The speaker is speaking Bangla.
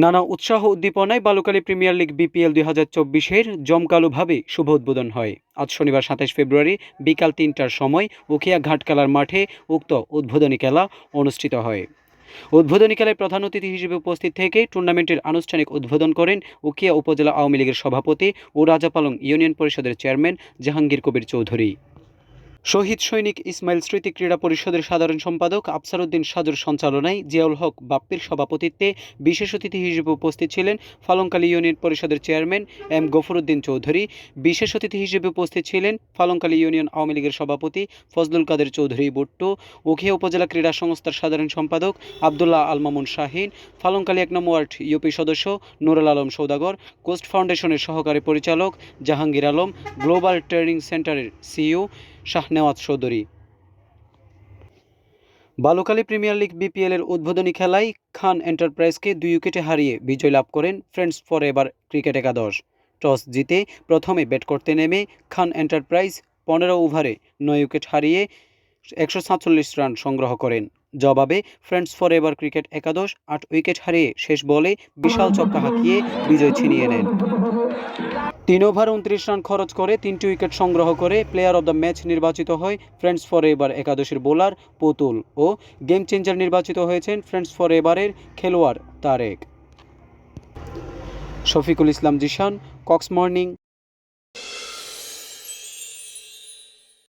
নানা উৎসাহ উদ্দীপনায় বালুকালী প্রিমিয়ার লিগ বিপিএল দুই হাজার চব্বিশের জমকালোভাবে শুভ উদ্বোধন হয়। আজ শনিবার সাতাশ ফেব্রুয়ারি বিকাল তিনটার সময় উখিয়া ঘাটকালার মাঠে উক্ত উদ্বোধনী খেলা অনুষ্ঠিত হয়। উদ্বোধনী খেলায় প্রধান অতিথি হিসেবে উপস্থিত থেকে টুর্নামেন্টের আনুষ্ঠানিক উদ্বোধন করেন উখিয়া উপজেলা আওয়ামী লীগের সভাপতি ও রাজাপালং ইউনিয়ন পরিষদের চেয়ারম্যান জাহাঙ্গীর কবির চৌধুরী। শহীদ সৈনিক ইসমাইল স্মৃতি ক্রীড়া পরিষদের সাধারণ সম্পাদক আফসার উদ্দিন সাজুর সঞ্চালনায় জিয়াউল হক বাপ্পির সভাপতিত্বে বিশেষ অতিথি হিসেবে উপস্থিত ছিলেন ফালংকালী ইউনিয়ন পরিষদের চেয়ারম্যান এম গফরউদ্দিন চৌধুরী। বিশেষ অতিথি হিসেবে উপস্থিত ছিলেন ফালংকালী ইউনিয়ন আওয়ামী লীগের সভাপতি ফজলুল কাদের চৌধুরী বুট্টু উখিয়া উপজেলা ক্রীড়া সংস্থার সাধারণ সম্পাদক আবদুল্লাহ আল মামুন শাহিন, ফালংকালী এক নম্বর ওয়ার্ড ইউপি সদস্য নুরুল আলম সৌদাগর, কোস্ট ফাউন্ডেশনের সহকারী পরিচালক জাহাঙ্গীর আলম, গ্লোবাল ট্রেনিং সেন্টারের CEO Shahnewaz Chowdhury. Balukali premier league বিপিএলের উদ্বোধনী খেলায় খান এন্টারপ্রাইজকে দুই উইকেটে হারিয়ে বিজয় লাভ করেন ফ্রেন্ডস ফর এবার ক্রিকেট একাদশ। টস জিতে প্রথমে ব্যাট করতে নেমে খান এন্টারপ্রাইজ পনেরো ওভারে নয় উইকেট হারিয়ে একশো সাতচল্লিশ রান সংগ্রহ করেন। জবাবে ফ্রেন্ডস ফর এভার ক্রিকেট একাদশ, আট উইকেট হারিয়ে শেষ বলে বিশাল ছক্কা হাঁকিয়ে বিজয় ছিনিয়ে নেন। তিন ওভার উনত্রিশ রান খরচ করে তিনটি উইকেট সংগ্রহ করে প্লেয়ার অব দ্য ম্যাচ নির্বাচিত হয় ফ্রেন্ডস ফর এবার একাদশের বোলার পুতুল ও গেম চেঞ্জার নির্বাচিত হয়েছেন ফ্রেন্ডস ফর এবারের খেলোয়াড় Tarique. Shafiqul Islam Zishan, Cox morning.